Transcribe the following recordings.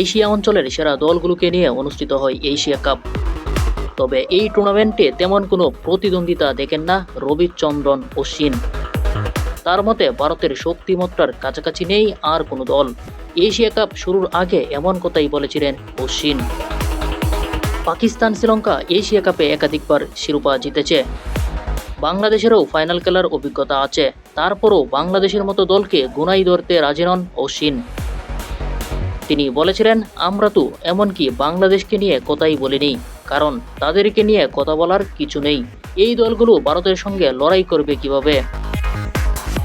Asia অঞ্চলের সেরা দলগুলোকে নিয়ে অনুষ্ঠিত হয় এশিয়া কাপ। তবে এই টুর্নামেন্টে তেমন কোনো প্রতিদ্বন্দ্বিতা দেখেন না রবিচন্দ্রন অশ্বিন। তার মতে, ভারতের শক্তিমত্তার কাছাকাছি নেই আর কোনো দল। এশিয়া কাপ শুরুর আগে এমন কথাই বলেছিলেন অশ্বিন। পাকিস্তান শ্রীলঙ্কা এশিয়া কাপে একাধিকবার শিরোপা জিতেছে। বাংলাদেশেরও ফাইনাল খেলার অভিজ্ঞতা আছে। তারপরও বাংলাদেশের মতো দলকে গুনাই ধরতে রাজি নন অশ্বিন। তিনি বলেছিলেন, আমরা তো এমনকি বাংলাদেশকে নিয়ে কথাই বলিনি, কারণ তাদেরকে নিয়ে কথা বলার কিছু নেই। এই দলগুলো ভারতের সঙ্গে লড়াই করবে কীভাবে?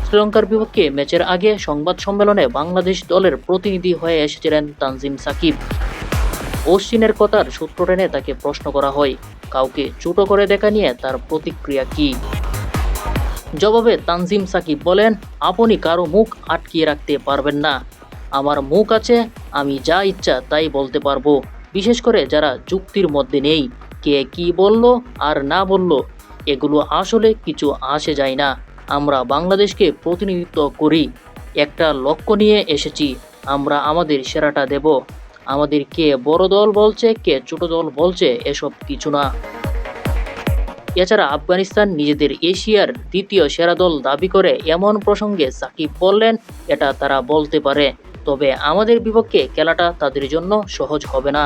শ্রীলঙ্কার বিপক্ষে ম্যাচের আগে সংবাদ সম্মেলনে বাংলাদেশ দলের প্রতিনিধি হয়ে এসেছিলেন তানজিম সাকিব। অশ্বিনের কথার সূত্র টেনে তাকে প্রশ্ন করা হয়, কাউকে ছোট করে দেখা নিয়ে তার প্রতিক্রিয়া কি? জবাবে তানজিম সাকিব বলেন, আপনি কারও মুখ আটকিয়ে রাখতে পারবেন না। আমার মুখ আছে, আমি যা ইচ্ছা তাই বলতে পারব। বিশেষ করে যারা যুক্তির মধ্যে নেই, কে কি বলল আর না বলল, এগুলো আসলে কিছু আসে যায় না। আমরা বাংলাদেশকে প্রতিনিধিত্ব করি। একটা লক্ষ্য নিয়ে এসেছি, আমরা আমাদের সেরাটা দেব। আমাদের কে বড় দল বলছে, কে ছোট দল বলছে, এসব কিছু না। এছাড়া আফগানিস্তান নিজেদের এশিয়ার দ্বিতীয় সেরা দল দাবি করে, এমন প্রসঙ্গে সাকিব বললেন, এটা তারা বলতে পারে। তবে আমাদের বিপক্ষে খেলাটা তাদের জন্য সহজ হবে না।